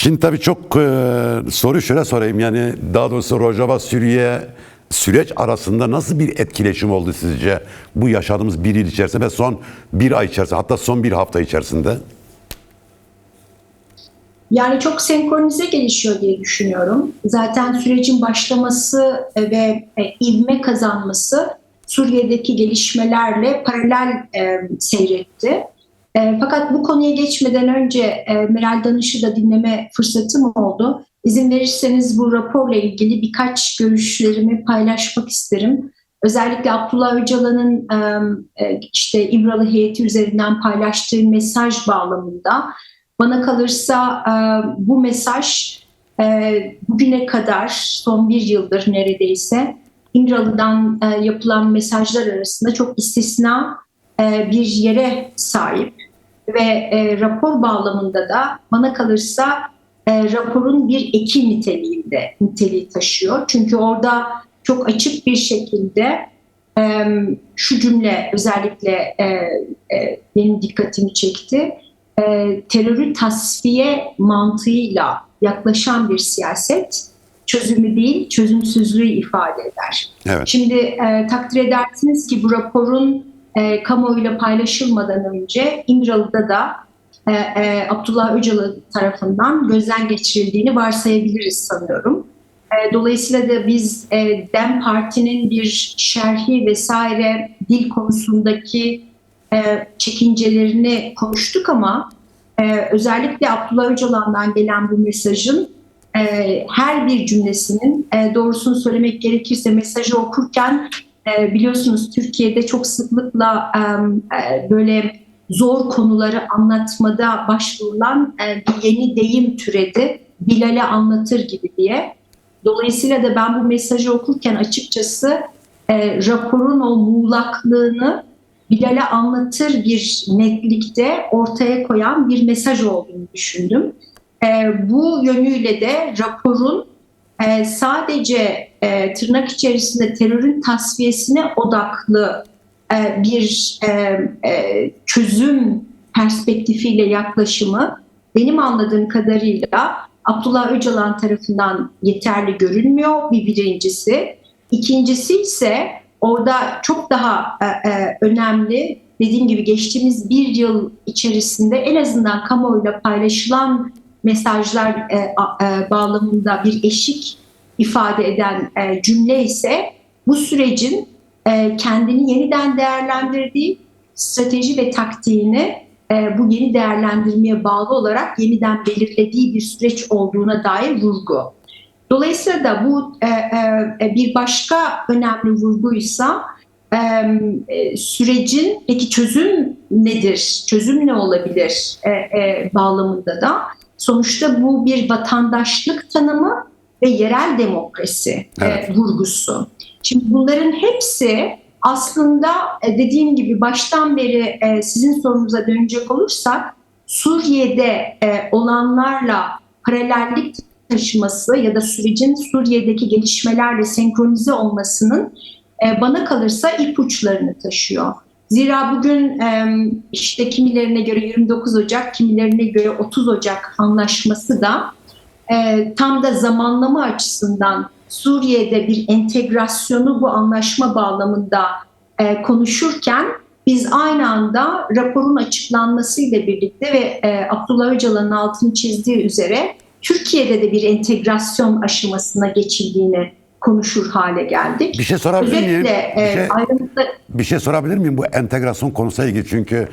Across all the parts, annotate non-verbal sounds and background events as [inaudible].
Şimdi tabii çok e, soru şöyle sorayım yani daha doğrusu Rojava Suriye süreç arasında nasıl bir etkileşim oldu sizce bu yaşadığımız bir yıl içerisinde ve son bir ay içerisinde hatta son bir hafta içerisinde? Yani çok senkronize gelişiyor diye düşünüyorum. Zaten sürecin başlaması ve e, ivme kazanması Suriye'deki gelişmelerle paralel e, seyretti. E, fakat bu konuya geçmeden önce e, Meral Danış'ı da dinleme fırsatım oldu. İzin verirseniz bu raporla ilgili birkaç görüşlerimi paylaşmak isterim. Özellikle Abdullah Öcalan'ın e, işte İmralı heyeti üzerinden paylaştığı mesaj bağlamında bana kalırsa e, bu mesaj e, bugüne kadar son bir yıldır neredeyse İmralı'dan e, yapılan mesajlar arasında çok istisna e, bir yere sahip ve e, rapor bağlamında da bana kalırsa e, raporun bir eki niteliğinde niteliği taşıyor. Çünkü orada çok açık bir şekilde e, şu cümle özellikle e, e, benim dikkatimi çekti. E, terörü tasfiye mantığıyla yaklaşan bir siyaset çözümü değil çözümsüzlüğü ifade eder. Evet. Şimdi e, takdir edersiniz ki bu raporun e, kamuoyuyla paylaşılmadan önce İmralı'da da e, e, Abdullah Öcalan tarafından gözden geçirildiğini varsayabiliriz sanıyorum. E, dolayısıyla da biz e, DEM Parti'nin bir şerhi vesaire dil konusundaki e, çekincelerini konuştuk ama e, özellikle Abdullah Öcalan'dan gelen bu mesajın e, her bir cümlesinin e, doğrusunu söylemek gerekirse mesajı okurken e, biliyorsunuz Türkiye'de çok sıklıkla e, böyle zor konuları anlatmada başvurulan e, bir yeni deyim türedi. Bilal'e anlatır gibi diye. Dolayısıyla da ben bu mesajı okurken açıkçası e, raporun o muğlaklığını Bilal'e anlatır bir netlikte ortaya koyan bir mesaj olduğunu düşündüm. Bu yönüyle de raporun e, sadece e, tırnak içerisinde terörün tasfiyesine odaklı e, bir e, çözüm perspektifiyle yaklaşımı benim anladığım kadarıyla Abdullah Öcalan tarafından yeterli görünmüyor bir birincisi. İkincisi ise orada çok daha önemli dediğim gibi geçtiğimiz bir yıl içerisinde en azından kamuoyuyla paylaşılan mesajlar e, e, bağlamında bir eşik ifade eden e, cümle ise bu sürecin e, kendini yeniden değerlendirdiği strateji ve taktiğini e, bu yeni değerlendirmeye bağlı olarak yeniden belirlediği bir süreç olduğuna dair vurgu. Dolayısıyla da bu e, e, bir başka önemli vurguysa e, e, sürecin peki çözüm nedir, çözüm ne olabilir? E, e, bağlamında da sonuçta bu bir vatandaşlık tanımı ve yerel demokrasi Evet. e, vurgusu. Şimdi bunların hepsi aslında e, dediğim gibi baştan beri e, sizin sorunuza dönecek olursak Suriye'de e, olanlarla paralellik taşıması ya da sürecin Suriye'deki gelişmelerle senkronize olmasının e, bana kalırsa ipuçlarını taşıyor. Zira bugün işte kimilerine göre 29 Ocak, kimilerine göre 30 Ocak anlaşması da tam da zamanlama açısından Suriye'de bir entegrasyonu bu anlaşma bağlamında konuşurken biz aynı anda raporun açıklanmasıyla birlikte ve Abdullah Öcalan'ın altını çizdiği üzere Türkiye'de de bir entegrasyon aşamasına geçildiğini konuşur hale geldik. Bir şey sorabilir miyim? Bir e, şey- ayrıntılı Bir şey sorabilir miyim bu entegrasyon konusuna ilgili çünkü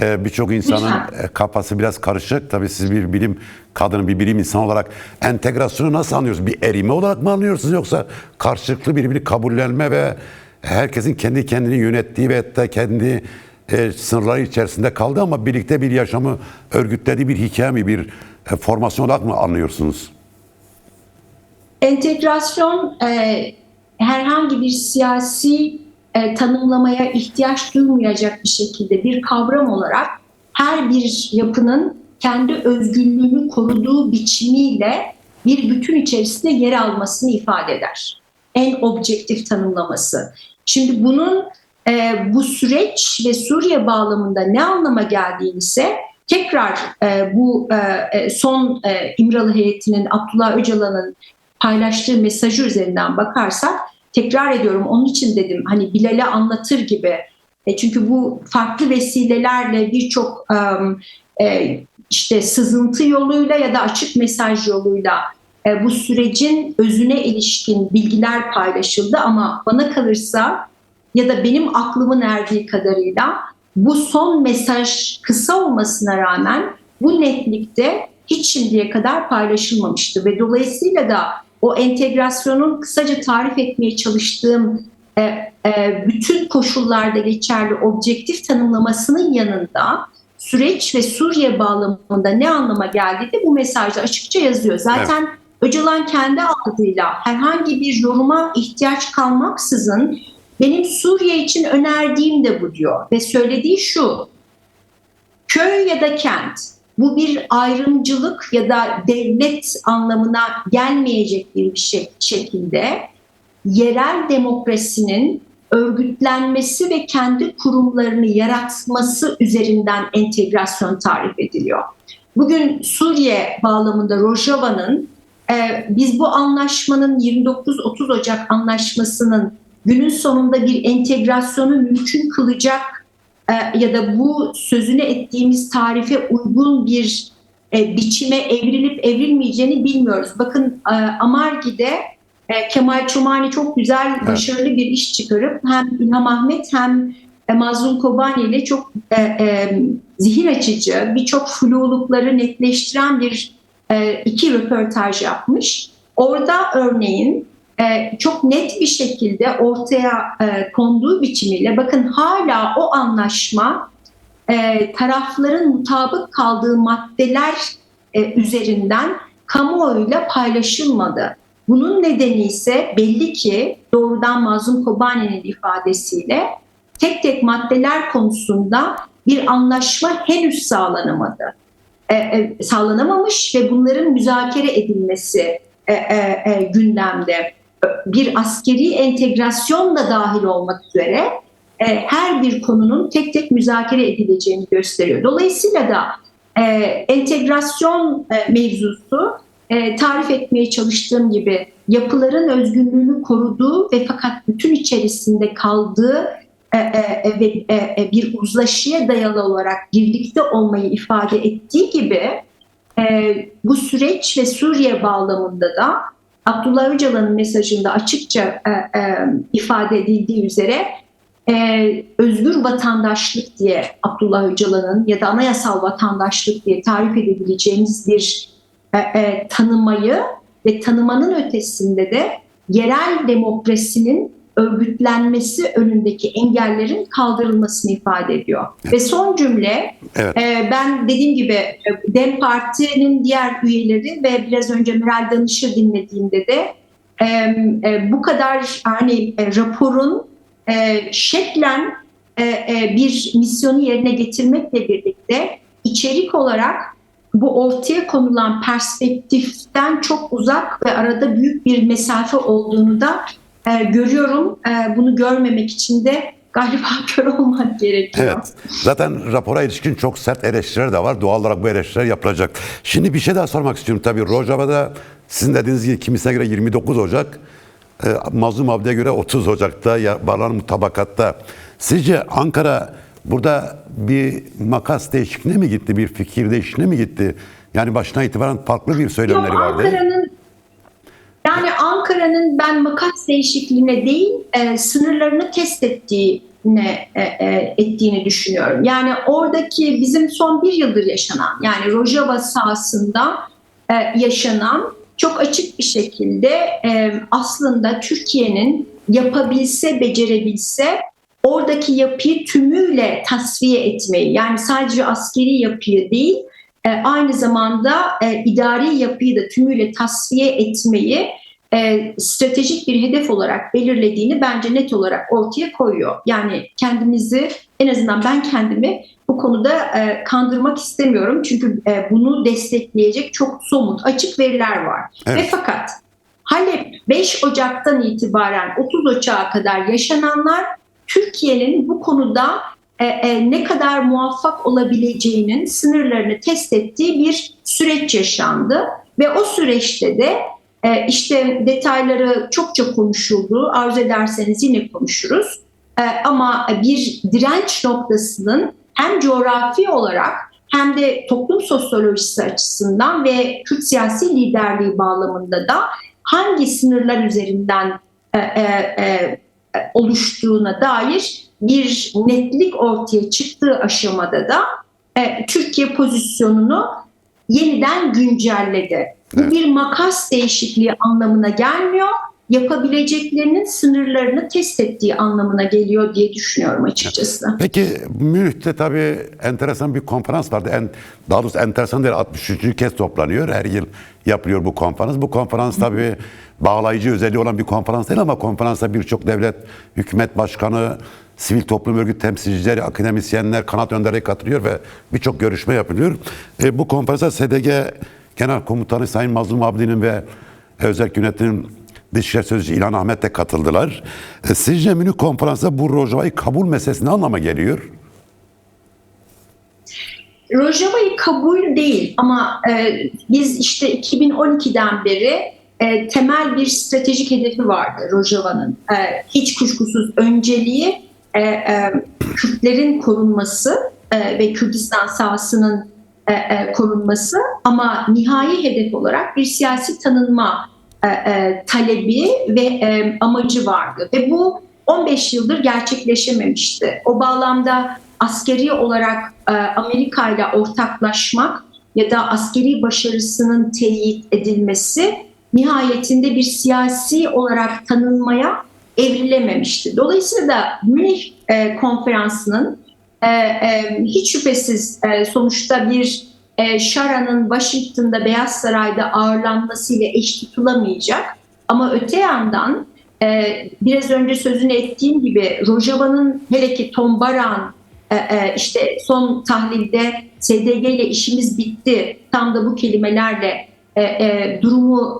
e, birçok insanın e, kafası biraz karışık. Tabii siz bir bilim kadını, bir bilim insanı olarak entegrasyonu nasıl anlıyorsunuz? Bir erime olarak mı anlıyorsunuz yoksa karşılıklı birbirini kabullenme ve herkesin kendi kendini yönettiği ve hatta kendi e, sınırları içerisinde kaldı ama birlikte bir yaşamı örgütlediği bir hikaye mi, bir e, formasyon olarak mı anlıyorsunuz? Entegrasyon e, herhangi bir siyasi e, tanımlamaya ihtiyaç duymayacak bir şekilde bir kavram olarak her bir yapının kendi özgünlüğünü koruduğu biçimiyle bir bütün içerisinde yer almasını ifade eder. En objektif tanımlaması. Şimdi bunun e, bu süreç ve Suriye bağlamında ne anlama geldiğini ise tekrar e, bu e, e, son e, İmralı heyetinin Abdullah Öcalan'ın paylaştığı mesajı üzerinden bakarsak tekrar ediyorum onun için dedim hani Bilal'e anlatır gibi. E, çünkü bu farklı vesilelerle birçok e, işte sızıntı yoluyla ya da açık mesaj yoluyla e, bu sürecin özüne ilişkin bilgiler paylaşıldı. Ama bana kalırsa ya da benim aklımın erdiği kadarıyla bu son mesaj kısa olmasına rağmen bu netlikte hiç şimdiye kadar paylaşılmamıştı. Ve dolayısıyla da o entegrasyonun kısaca tarif etmeye çalıştığım e, e, bütün koşullarda geçerli objektif tanımlamasının yanında süreç ve Suriye bağlamında ne anlama geldiği de bu mesajda açıkça yazıyor. Zaten Öcalan kendi adıyla herhangi bir yoruma ihtiyaç kalmaksızın benim Suriye için önerdiğim de bu diyor ve söylediği şu köy ya da kent bu bir ayrımcılık ya da devlet anlamına gelmeyecek bir şey, şekilde yerel demokrasinin örgütlenmesi ve kendi kurumlarını yaratması üzerinden entegrasyon tarif ediliyor. Bugün Suriye bağlamında Rojava'nın e, biz bu anlaşmanın 29-30 Ocak anlaşmasının günün sonunda bir entegrasyonu mümkün kılacak e, ya da bu sözüne ettiğimiz tarife uygun bir e, biçime evrilip evrilmeyeceğini bilmiyoruz. Bakın e, Amargi'de e, Kemal Çumani çok güzel, Evet. başarılı bir iş çıkarıp hem İlham Ahmet hem e, Mazlum Kobani ile çok e, e, zihin açıcı, birçok flulukları netleştiren bir e, iki röportaj yapmış. Orada örneğin çok net bir şekilde ortaya e, konduğu biçimiyle bakın hala o anlaşma e, tarafların mutabık kaldığı maddeler e, üzerinden kamuoyuyla paylaşılmadı. Bunun nedeni ise belli ki doğrudan Mazlum Kobani'nin ifadesiyle tek tek maddeler konusunda bir anlaşma henüz sağlanamadı. E, e, sağlanamamış ve bunların müzakere edilmesi e, e, e, gündemde. Bir askeri entegrasyon da dahil olmak üzere e, her bir konunun tek tek müzakere edileceğini gösteriyor. Dolayısıyla da e, entegrasyon e, mevzusu tarif etmeye çalıştığım gibi yapıların özgünlüğünü koruduğu ve fakat bütün içerisinde kaldığı ve bir uzlaşıya dayalı olarak birlikte olmayı ifade ettiği gibi bu süreç ve Suriye bağlamında da Abdullah Öcalan'ın mesajında açıkça e, e, ifade edildiği üzere e, özgür vatandaşlık diye Abdullah Öcalan'ın ya da anayasal vatandaşlık diye tarif edebileceğimiz bir e, e, tanımayı ve tanımanın ötesinde de yerel demokrasinin örgütlenmesi önündeki engellerin kaldırılmasını ifade ediyor. Ve son cümle Evet. e, ben dediğim gibi e, DEM Parti'nin diğer üyeleri ve biraz önce Meral Danış'ı dinlediğimde de e, e, bu kadar hani e, raporun e, şeklen e, e, bir misyonu yerine getirmekle birlikte içerik olarak bu ortaya konulan perspektiften çok uzak ve arada büyük bir mesafe olduğunu da e, görüyorum. E, bunu görmemek için de galiba [laughs] kör olmak gerekiyor. Evet. Zaten rapora ilişkin çok sert eleştiriler de var. Doğal olarak bu eleştiriler yapılacak. Şimdi bir şey daha sormak istiyorum. Tabii Rojava'da sizin dediğiniz gibi kimisine göre 29 Ocak, e, Mazlum Abdi'ye göre 30 Ocak'ta ya bağlanan mutabakatta. Sizce Ankara burada bir makas değişikliğine mi gitti, bir fikir değişikliğine mi gitti? Yani başına itibaren farklı bir söylemleri Yok, vardı. Ankara'nın Ankara'nın ben makas değişikliğine değil e, sınırlarını test ettiğine e, e, ettiğini düşünüyorum. Yani oradaki bizim son bir yıldır yaşanan yani Rojava sahasında e, yaşanan çok açık bir şekilde e, aslında Türkiye'nin yapabilse, becerebilse oradaki yapıyı tümüyle tasfiye etmeyi yani sadece askeri yapıyı değil e, aynı zamanda e, idari yapıyı da tümüyle tasfiye etmeyi e, stratejik bir hedef olarak belirlediğini bence net olarak ortaya koyuyor. Yani kendimizi en azından ben kendimi bu konuda e, kandırmak istemiyorum. Çünkü e, bunu destekleyecek çok somut açık veriler var. Evet. Ve fakat Halep 5 Ocak'tan itibaren 30 Ocak'a kadar yaşananlar Türkiye'nin bu konuda e, e, ne kadar muvaffak olabileceğinin sınırlarını test ettiği bir süreç yaşandı ve o süreçte de e, işte detayları çokça konuşuldu. Arzu ederseniz yine konuşuruz. E, ama bir direnç noktasının hem coğrafi olarak hem de toplum sosyolojisi açısından ve Kürt siyasi liderliği bağlamında da hangi sınırlar üzerinden e, e, e, oluştuğuna dair bir netlik ortaya çıktığı aşamada da e, Türkiye pozisyonunu yeniden güncelledi. Bu Evet. bir makas değişikliği anlamına gelmiyor. Yapabileceklerinin sınırlarını test ettiği anlamına geliyor diye düşünüyorum açıkçası. Peki Münih'te tabii enteresan bir konferans vardı. En, daha doğrusu enteresan değil 63. kez toplanıyor. Her yıl yapılıyor bu konferans. Bu konferans tabii bağlayıcı özelliği olan bir konferans değil ama konferansa birçok devlet, hükümet başkanı, sivil toplum örgüt temsilcileri, akademisyenler, kanat önderleri katılıyor ve birçok görüşme yapılıyor. E, bu konferansa SDG Genel Komutanı Sayın Mazlum Abdi'nin ve özel yönetimin Dışişleri Sözcüsü İlhan Ahmet de katıldılar. E, sizce Münih konferansta bu Rojava'yı kabul meselesi ne anlama geliyor? Rojava'yı kabul değil ama e, biz işte 2012'den beri e, temel bir stratejik hedefi vardı Rojava'nın. E, hiç kuşkusuz önceliği e, e, Kürtlerin korunması e, ve Kürdistan sahasının korunması ama nihai hedef olarak bir siyasi tanınma e, e, talebi ve e, amacı vardı ve bu 15 yıldır gerçekleşememişti. O bağlamda askeri olarak e, Amerika ile ortaklaşmak ya da askeri başarısının teyit edilmesi nihayetinde bir siyasi olarak tanınmaya evrilememişti. Dolayısıyla da Münih e, konferansının e, e, hiç şüphesiz e, sonuçta bir Şara'nın Washington'da Beyaz Saray'da ağırlanmasıyla eş tutulamayacak. Ama öte yandan biraz önce sözünü ettiğim gibi Rojava'nın hele ki Tom Baran işte son tahlilde SDG ile işimiz bitti tam da bu kelimelerle durumu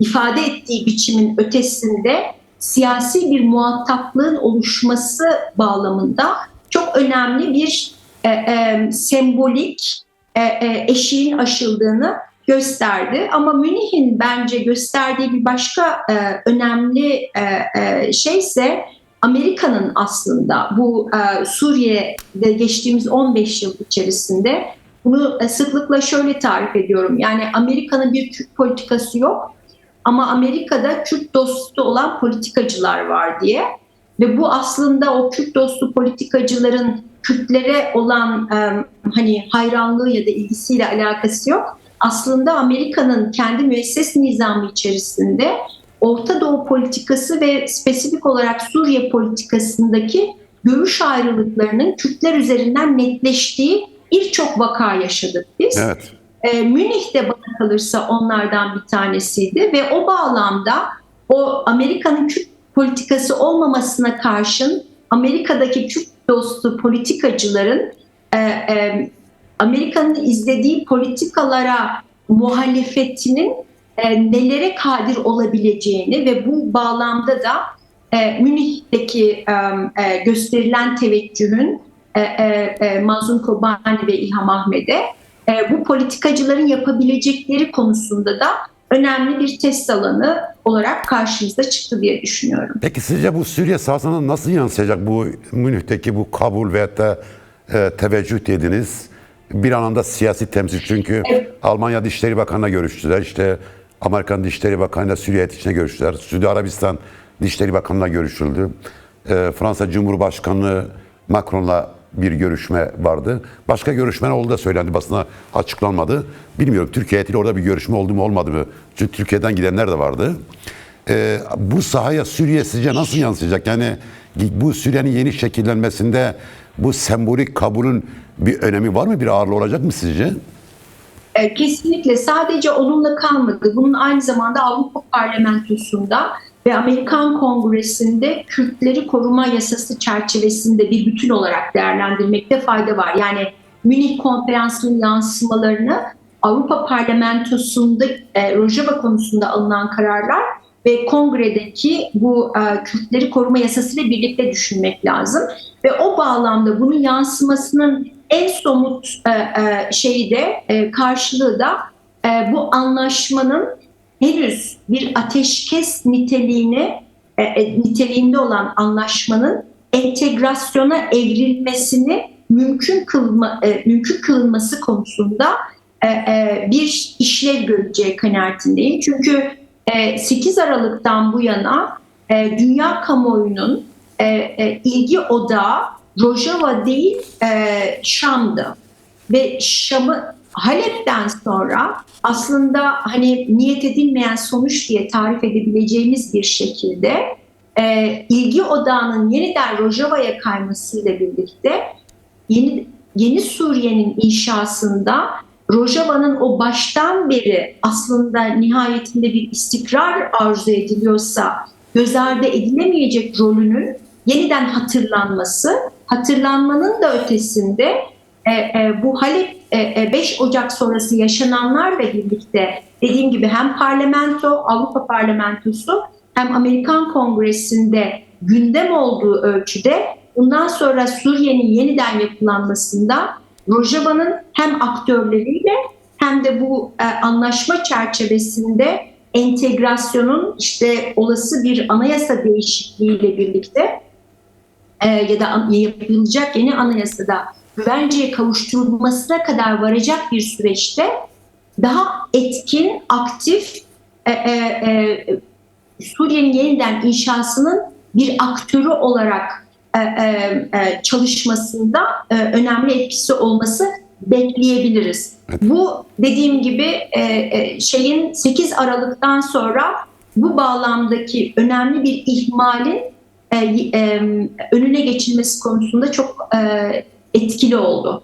ifade ettiği biçimin ötesinde siyasi bir muhataplığın oluşması bağlamında çok önemli bir e, e, sembolik e, e, eşiğin aşıldığını gösterdi. Ama Münih'in bence gösterdiği bir başka e, önemli e, e, şey ise Amerika'nın aslında bu e, Suriye'de geçtiğimiz 15 yıl içerisinde bunu e, sıklıkla şöyle tarif ediyorum. Yani Amerika'nın bir Kürt politikası yok ama Amerika'da Kürt dostu olan politikacılar var diye ve bu aslında o Kürt dostu politikacıların Kürtlere olan e, hani hayranlığı ya da ilgisiyle alakası yok. Aslında Amerika'nın kendi müesses nizamı içerisinde Orta Doğu politikası ve spesifik olarak Suriye politikasındaki görüş ayrılıklarının Kürtler üzerinden netleştiği birçok vaka yaşadık biz. Evet. E, Münih de bana kalırsa onlardan bir tanesiydi ve o bağlamda o Amerika'nın Kürt politikası olmamasına karşın Amerika'daki Kürt dostu politikacıların e, e, Amerika'nın izlediği politikalara muhalefetinin e, nelere kadir olabileceğini ve bu bağlamda da e, Münih'teki e, e, gösterilen teveccühün e, e, e, Mazlum Kobani ve İlham Ahmet'e e, bu politikacıların yapabilecekleri konusunda da önemli bir test alanı olarak karşımıza çıktı diye düşünüyorum. Peki sizce bu Suriye sahasına nasıl yansıyacak bu Münih'teki bu kabul veyahut da e, teveccüh dediniz? Bir anlamda siyasi temsil çünkü Evet. Almanya Dışişleri Bakanı'na görüştüler. İşte Amerikan Dışişleri Bakanı'yla Suriye heyetine görüştüler. Suudi Arabistan Dışişleri Bakanı'na görüşüldü. E, Fransa Cumhurbaşkanı Macron'la bir görüşme vardı. Başka görüşme oldu da söylendi basına açıklanmadı. Bilmiyorum Türkiye heyetiyle orada bir görüşme oldu mu olmadı mı? Çünkü Türkiye'den gidenler de vardı. Ee, bu sahaya Suriye sizce nasıl yansıyacak? Yani bu Suriye'nin yeni şekillenmesinde bu sembolik kabulün bir önemi var mı? Bir ağırlığı olacak mı sizce? E, Kesinlikle sadece onunla kalmadı. Bunun aynı zamanda Avrupa Parlamentosu'nda ve Amerikan Kongresi'nde Kürtleri koruma yasası çerçevesinde bir bütün olarak değerlendirmekte fayda var. Yani Münih Konferansı'nın yansımalarını Avrupa Parlamentosu'nda e, Rojava konusunda alınan kararlar ve kongredeki bu e, Kürtleri koruma yasasıyla birlikte düşünmek lazım. Ve o bağlamda bunun yansımasının en somut e, e, şeyi de e, karşılığı da e, bu anlaşmanın henüz bir ateşkes niteliğini e, e, niteliğinde olan anlaşmanın entegrasyona evrilmesini mümkün kılma e, mümkün kılınması konusunda e, e, bir işlev göreceği kanaatindeyim. Çünkü e, 8 Aralık'tan bu yana e, dünya kamuoyunun e, e, ilgi odağı Rojava değil e, Şam'dı ve Şam'ı Halep'ten sonra aslında hani niyet edilmeyen sonuç diye tarif edebileceğimiz bir şekilde e, ilgi odağının yeniden Rojava'ya kaymasıyla birlikte yeni, yeni Suriye'nin inşasında Rojava'nın o baştan beri aslında nihayetinde bir istikrar arzu ediliyorsa göz ardı edilemeyecek rolünün yeniden hatırlanması, hatırlanmanın da ötesinde e, e, bu Halep 5 Ocak sonrası yaşananlarla birlikte dediğim gibi hem parlamento, Avrupa Parlamentosu hem Amerikan Kongresi'nde gündem olduğu ölçüde bundan sonra Suriye'nin yeniden yapılanmasında Rojava'nın hem aktörleriyle hem de bu e, anlaşma çerçevesinde entegrasyonun işte olası bir anayasa değişikliğiyle birlikte e, ya da yapılacak yeni anayasada güvenceye kavuşturulmasına kadar varacak bir süreçte daha etkin, aktif e, e, e, Suriye'nin yeniden inşasının bir aktörü olarak e, e, e, çalışmasında e, önemli etkisi olması bekleyebiliriz. Bu dediğim gibi e, e, şeyin 8 Aralık'tan sonra bu bağlamdaki önemli bir ihmalin e, e, önüne geçilmesi konusunda çok e, etkili oldu.